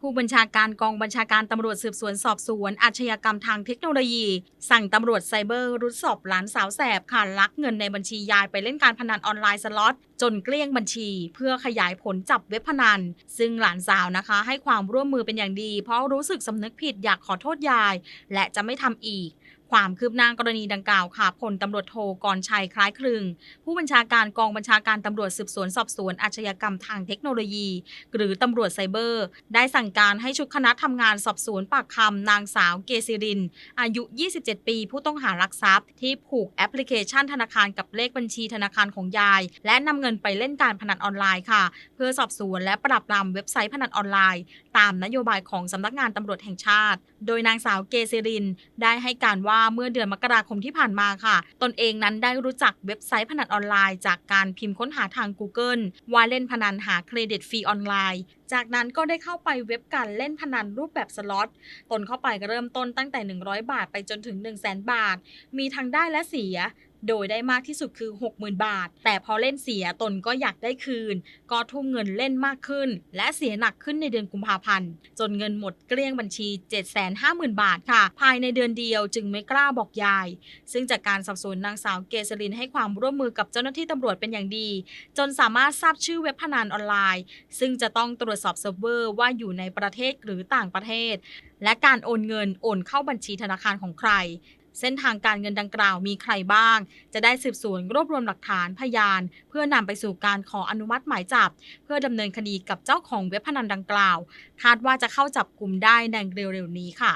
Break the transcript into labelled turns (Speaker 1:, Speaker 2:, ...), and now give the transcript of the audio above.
Speaker 1: ผู้บัญชาการกองบัญชาการตำรวจสืบสวนสอบสวน อาชญากรรมทางเทคโนโลยี สั่งตำรวจไซเบอร์รุดสอบหลานสาวแสบค่ะลักเงินในบัญชียายไปเล่นการพนันออนไลน์สล็อตจนเกลี้ยงบัญชี เพื่อขยายผลจับเว็บพนัน ซึ่งหลานสาวนะคะ ให้ความร่วมมือเป็นอย่างดี เพราะรู้สึกสำนึกผิดอยากขอโทษยาย และจะไม่ทำอีก ความคืบหน้ากรณีดังกล่าวค่ะพลตำรวจโทกรชัยคล้ายคลึง ผู้บัญชาการกองบัญชาการตำรวจสืบสวนสอบสวนอาชญากรรมทางเทคโนโลยี หรือตำรวจไซเบอร์ ได้สั่งการให้ชุดคณะทำงานสอบสวนปากคำนางสาวเกซิริน อายุ 27 ปี ผู้ต้องหารักทรัพย์ ที่ผูกแอปพลิเคชันธนาคารกับเลขบัญชีธนาคารของยาย และนำเงินไปเล่นการพนันออนไลน์ค่ะ เพื่อสอบสวนและปราบปรามเว็บไซต์พนันออนไลน์ ตามนโยบายของสำนักงานตำรวจแห่งชาติ โดยนางสาวเกซิริน ได้ให้การว่าเมื่อเดือนมกราคมที่ผ่านมาค่ะ ตนเองนั้นได้รู้จักเว็บไซต์พนันออนไลน์ จากการพิมพ์ค้นหาทาง Google ว่าเล่นพนันหาเครดิตฟรีออนไลน์ จากนั้นก็ได้เข้าไปเว็บการเล่นพนันรูปแบบสล็อต ตนเข้าไปเริ่มต้นตั้งแต่ 100 บาทไปจนถึง 1 0 0 0 0 0 บาท มีทั้งได้และเสีย โดยได้มากที่สุดคือ 60,000 บาท แต่พอเล่นเสียตนก็อยากได้คืน ก็ทุ่มเงินเล่นมากขึ้น และเสียหนักขึ้นในเดือนกุมภาพันธ์ จนเงินหมดเกลี้ยงบัญชี 750,000 บาทค่ะ ภายในเดือนเดียวจึงไม่กล้าบอกยาย ซึ่งจากการสอบสวนนางสาวเกษรินให้ความร่วมมือกับเจ้าหน้าที่ตำรวจเป็นอย่างดี จนสามารถทราบชื่อเว็บพนันออนไลน์ ซึ่งจะต้องตรวจสอบเซิร์ฟเวอร์ว่าอยู่ในประเทศหรือต่างประเทศและการโอนเงินโอนเข้าบัญชีธนาคารของใคร เส้นทางการเงินดังกล่าวมีใครบ้าง จะได้สืบสวนรวบรวมหลักฐานพยาน เพื่อนำไปสู่การขออนุมัติหมายจับ เพื่อดำเนินคดีกับเจ้าของเว็บพนันดังกล่าว คาดว่าจะเข้าจับกลุ่มได้ในเร็วๆนี้ค่ะ